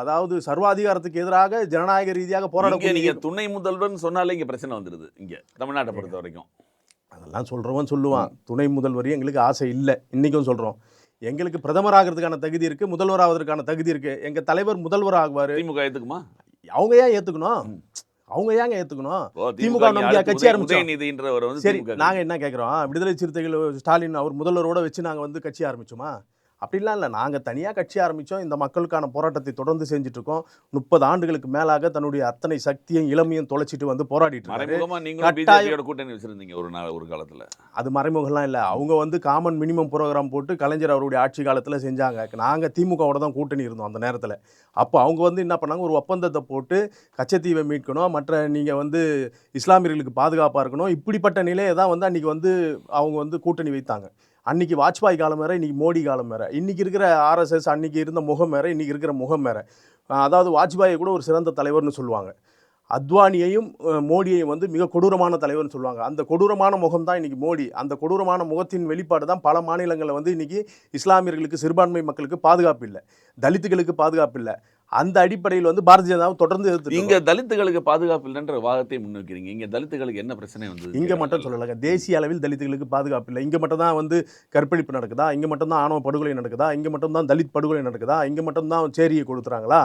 அதாவது சர்வாதிகாரத்துக்கு எதிராக ஜனநாயக ரீதியாக இங்க நீங்க போராடக்கூடிய துணை முதல்வர்னு சொன்னாலே இங்க பிரச்சனை வந்துருது. இங்க தமிழ்நாட்டை பொறுத்த வரைக்கும். அதெல்லாம் சொல்றவன் சொல்லுவான். துணை முதல்வர் எங்களுக்கு ஆசை இல்லை. இன்னைக்கும் சொல்றோம். எங்களுக்கு பிரதமர் ஆகிறதுக்கான தகுதி இருக்கு முதல்வர் ஆவதற்கான தகுதி இருக்கு. எங்க தலைவர் முதல்வர் ஆகுவாரு. திமுக ஏத்துக்குமா? அவங்க ஏன் ஏத்துக்கணும்? அவங்க ஏங்க ஏத்துக்கணும்? திமுக நீ நம்பியா அடுத்து கட்சி ஆரம்பிச்சோம். சரி நாங்க என்ன கேட்குறோம் விடுதலை சிறுத்தைகள் ஸ்டாலின் அவர் முதல்வரோட வச்சு நாங்க வந்து கட்சி ஆரம்பிச்சோமா? அப்படிலாம் இல்லை. நாங்கள் தனியாக கட்சி ஆரம்பித்தோம் இந்த மக்களுக்கான போராட்டத்தை தொடர்ந்து செஞ்சுட்டு இருக்கோம் முப்பது ஆண்டுகளுக்கு மேலாக தன்னுடைய அத்தனை சக்தியும் இளமையும் தொலைச்சிட்டு வந்து போராடிட்டு கூட்டணி வச்சிருந்தீங்க ஒரு நாள் ஒரு காலத்துல. அது மறைமுகம்லாம் இல்லை. அவங்க வந்து காமன் மினிமம் ப்ரோக்ராம் போட்டு கலைஞர் அவருடைய ஆட்சி காலத்தில் செஞ்சாங்க. நாங்கள் திமுகவோட தான் கூட்டணி இருந்தோம் அந்த நேரத்தில். அப்போ அவங்க வந்து என்ன பண்ணாங்க? ஒரு ஒப்பந்தத்தை போட்டு கச்சத்தீவை மீட்கணும். மற்ற நீங்கள் வந்து இஸ்லாமியர்களுக்கு பாதுகாப்பாக இருக்கணும். இப்படிப்பட்ட நிலையை தான் வந்து அன்றைக்கி வந்து அவங்க வந்து கூட்டணி வைத்தாங்க. அன்னைக்கு வாஜ்பாய் காலம் வேற இன்றைக்கி மோடி காலம் வேறு. இன்றைக்கி இருக்கிற ஆர்எஸ்எஸ் அன்னைக்கு இருந்த முகம் வேறு இன்னைக்கு இருக்கிற முகம் வேற. அதாவது வாஜ்பாயை கூட ஒரு சிறந்த தலைவர்னு சொல்லுவாங்க. அத்வானியையும் மோடியையும் வந்து மிக கொடூரமான தலைவர்னு சொல்லுவாங்க. அந்த கொடூரமான முகம் தான் இன்றைக்கி மோடி. அந்த கொடூரமான முகத்தின் வெளிப்பாடு தான் பல மாநிலங்களில் வந்து இன்றைக்கி இஸ்லாமியர்களுக்கு சிறுபான்மை மக்களுக்கு பாதுகாப்பு இல்லை. தலித்துகளுக்கு பாதுகாப்பு இல்லை. அந்த அடிப்படையில் வந்து பாரதிய ஜனதாவை தொடர்ந்து எதிர்த்துட்டு இங்க தலித்துகளுக்கு பாதுகாப்பு இல்லைன்ற வாதத்தை முன்வைக்கிறீங்க. இங்க தலித்துகளுக்கு என்ன பிரச்சனை வந்து இங்க மட்டும் சொல்லலைங்க. தேசிய அளவில் தலித்துகளுக்கு பாதுகாப்பு இல்லை. இங்க மட்டும் தான் வந்து கற்பழிப்பு நடக்குதா? இங்க மட்டும் தான் ஆணவ படுகொலை நடக்குதா? இங்க மட்டும் தான் தலித் படுகொலை நடக்குதா? இங்க மட்டும் தான் சேரியை கொடுத்துறாங்களா